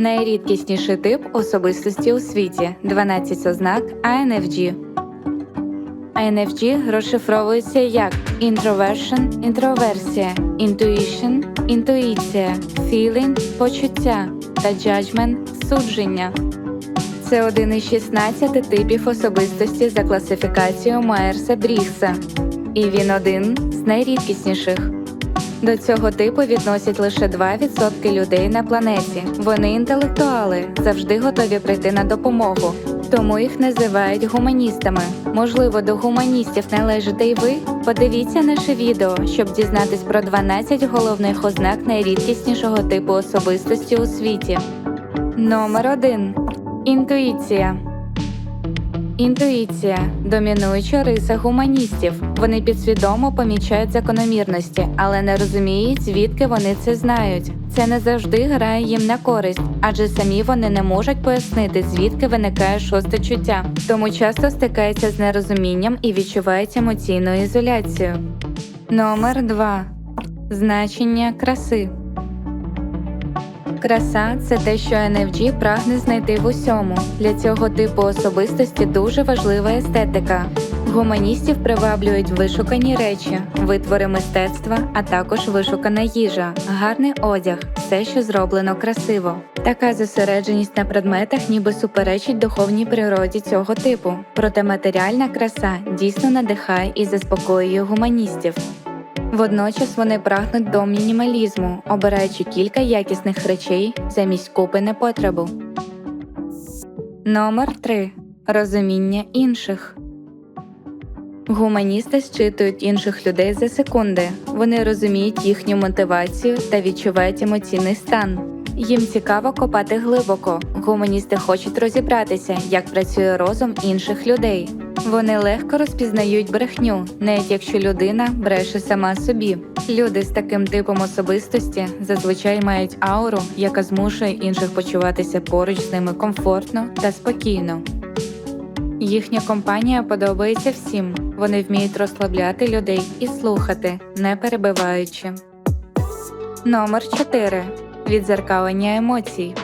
Найрідкісніший тип особистості у світі 12 ознак INFJ. INFJ розшифровується як Introversion – інтроверсія, Intuition – інтуїція, Feeling – почуття та Judgment – судження. Це один із 16 типів особистості за класифікацією Майерса Брігса, і він один з найрідкісніших. До цього типу відносять лише 2% людей на планеті. Вони інтелектуали, завжди готові прийти на допомогу, тому їх називають гуманістами. Можливо, до гуманістів належите й ви? Подивіться наше відео, щоб дізнатись про 12 головних ознак найрідкіснішого типу особистості у світі. Номер 1. Інтуїція. Інтуїція домінуюча риса гуманістів. Вони підсвідомо помічають закономірності, але не розуміють, звідки вони це знають. Це не завжди грає їм на користь, адже самі вони не можуть пояснити, звідки виникає шосте чуття, тому часто стикаються з нерозумінням і відчувають емоційну ізоляцію. Номер 2. Значення краси. Краса це те, що NFG прагне знайти в усьому. Для цього типу особистості дуже важлива естетика. Гуманістів приваблюють вишукані речі, витвори мистецтва, а також вишукана їжа, гарний одяг, все, що зроблено красиво. Така зосередженість на предметах ніби суперечить духовній природі цього типу. Проте матеріальна краса дійсно надихає і заспокоює гуманістів. Водночас вони прагнуть до мінімалізму, обираючи кілька якісних речей замість купи непотребу. Номер 3. Розуміння інших. Гуманісти зчитують інших людей за секунди. Вони розуміють їхню мотивацію та відчувають емоційний стан. Їм цікаво копати глибоко. Гуманісти хочуть розібратися, як працює розум інших людей. Вони легко розпізнають брехню, навіть якщо людина бреше сама собі. Люди з таким типом особистості зазвичай мають ауру, яка змушує інших почуватися поруч з ними комфортно та спокійно. Їхня компанія подобається всім. Вони вміють розслабляти людей і слухати, не перебиваючи. Номер 4. Відзеркалення емоцій.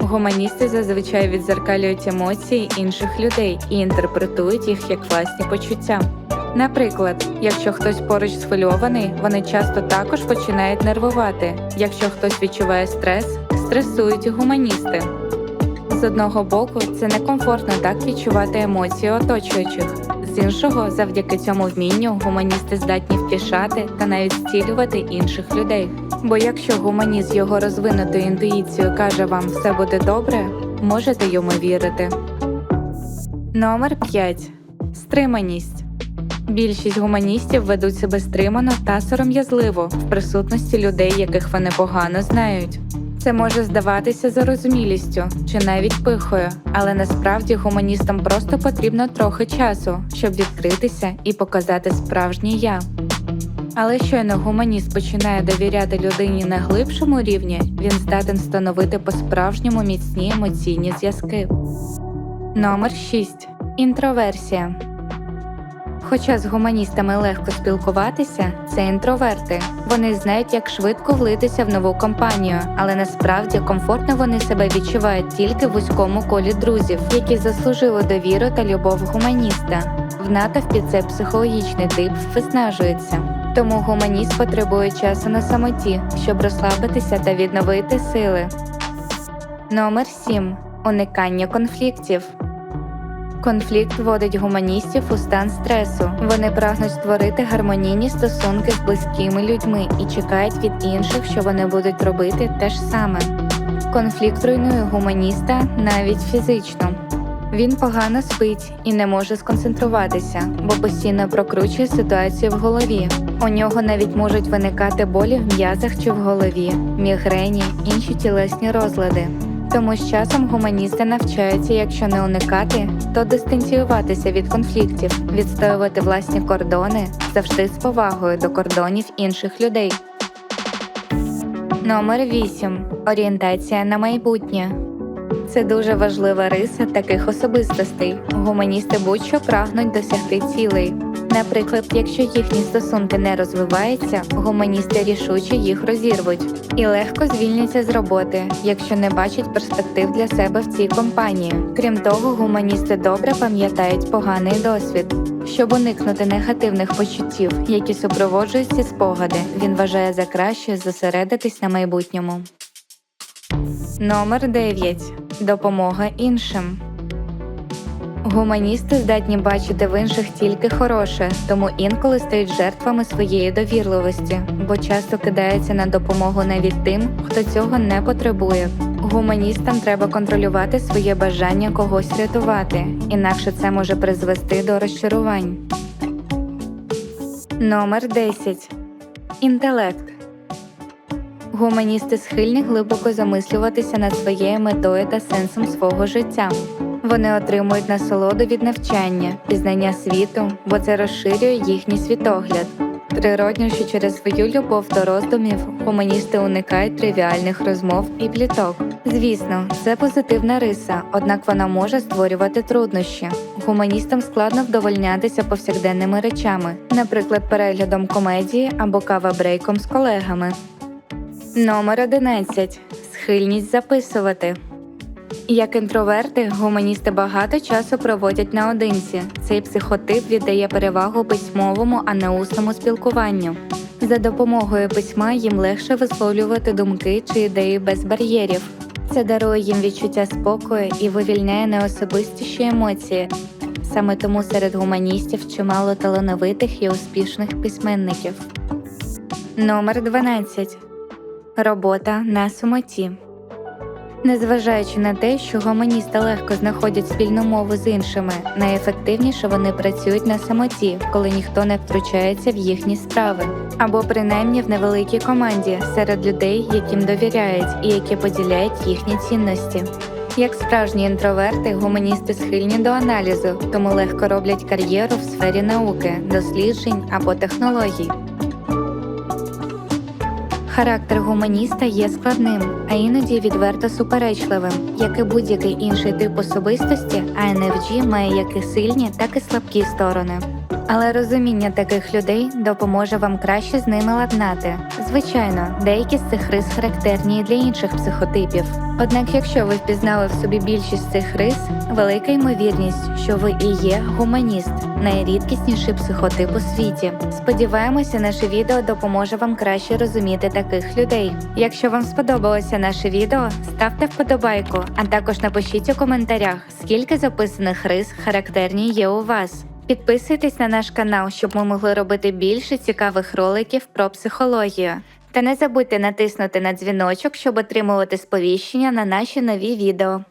Гуманісти зазвичай відзеркалюють емоції інших людей і інтерпретують їх як власні почуття. Наприклад, якщо хтось поруч схвильований, вони часто також починають нервувати. Якщо хтось відчуває стрес, стресують гуманісти. З одного боку, це некомфортно так відчувати емоції оточуючих. З іншого, завдяки цьому вмінню, гуманісти здатні втішати та навіть зцілювати інших людей. Бо якщо гуманіст з його розвинутою інтуїцією каже вам все буде добре, можете йому вірити. Номер 5. Стриманість. Більшість гуманістів ведуть себе стримано та сором'язливо в присутності людей, яких вони погано знають. Це може здаватися зарозумілістю чи навіть пихою, але насправді гуманістам просто потрібно трохи часу, щоб відкритися і показати справжнє я. Але щойно гуманіст починає довіряти людині на глибшому рівні, він здатен встановити по-справжньому міцні емоційні зв'язки. Номер 6. Інтроверсія. Хоча з гуманістами легко спілкуватися, це інтроверти. Вони знають, як швидко влитися в нову компанію, але насправді комфортно вони себе відчувають тільки в вузькому колі друзів, які заслужили довіру та любов гуманіста. В натовпі цей психологічний тип виснажується. Тому гуманіст потребує часу на самоті, щоб розслабитися та відновити сили. Номер 7. Уникання конфліктів. Конфлікт вводить гуманістів у стан стресу. Вони прагнуть створити гармонійні стосунки з близькими людьми і чекають від інших, що вони будуть робити те ж саме. Конфлікт руйнує гуманіста навіть фізично. Він погано спить і не може сконцентруватися, бо постійно прокручує ситуацію в голові. У нього навіть можуть виникати болі в м'язах чи в голові, мігрені, інші тілесні розлади. Тому з часом гуманісти навчаються, якщо не уникати, то дистанціюватися від конфліктів, відстоювати власні кордони завжди з повагою до кордонів інших людей. Номер 8. Орієнтація на майбутнє. Це дуже важлива риса таких особистостей. Гуманісти будь-що прагнуть досягти цілей. Наприклад, якщо їхні стосунки не розвиваються, гуманісти рішуче їх розірвуть і легко звільняться з роботи, якщо не бачать перспектив для себе в цій компанії. Крім того, гуманісти добре пам'ятають поганий досвід. Щоб уникнути негативних почуттів, які супроводжують ці спогади, він вважає за краще зосередитись на майбутньому. Номер 9. Допомога іншим. Гуманісти здатні бачити в інших тільки хороше, тому інколи стають жертвами своєї довірливості, бо часто кидаються на допомогу навіть тим, хто цього не потребує. Гуманістам треба контролювати своє бажання когось рятувати, інакше це може призвести до розчарувань. Номер 10. Інтелект. Гуманісти схильні глибоко замислюватися над своєю метою та сенсом свого життя. Вони отримують насолоду від навчання, пізнання світу, бо це розширює їхній світогляд. Природньо, що через свою любов до роздумів гуманісти уникають тривіальних розмов і пліток. Звісно, це позитивна риса, однак вона може створювати труднощі. Гуманістам складно вдовольнятися повсякденними речами, наприклад, переглядом комедії або кава-брейком з колегами. Номер 11. Схильність записувати. Як інтроверти, гуманісти багато часу проводять наодинці. Цей психотип віддає перевагу письмовому, а не усному спілкуванню. За допомогою письма їм легше висловлювати думки чи ідеї без бар'єрів. Це дарує їм відчуття спокою і вивільняє неособистіші емоції. Саме тому серед гуманістів чимало талановитих і успішних письменників. Номер 12. Робота на самоті. Незважаючи на те, що гуманісти легко знаходять спільну мову з іншими, найефективніше вони працюють на самоті, коли ніхто не втручається в їхні справи, або принаймні в невеликій команді серед людей, яким довіряють і які поділяють їхні цінності. Як справжні інтроверти, гуманісти схильні до аналізу, тому легко роблять кар'єру в сфері науки, досліджень або технологій. Характер гуманіста є складним, а іноді відверто суперечливим, як і будь-який інший тип особистості, INFJ має як і сильні, так і слабкі сторони. Але розуміння таких людей допоможе вам краще з ними ладнати. Звичайно, деякі з цих рис характерні і для інших психотипів. Однак, якщо ви впізнали в собі більшість цих рис, велика ймовірність, що ви і є гуманіст, найрідкісніший психотип у світі. Сподіваємося, наше відео допоможе вам краще розуміти таких людей. Якщо вам сподобалося наше відео, ставте вподобайку, а також напишіть у коментарях, скільки записаних рис характерні є у вас. Підписуйтесь на наш канал, щоб ми могли робити більше цікавих роликів про психологію. Та не забудьте натиснути на дзвіночок, щоб отримувати сповіщення на наші нові відео.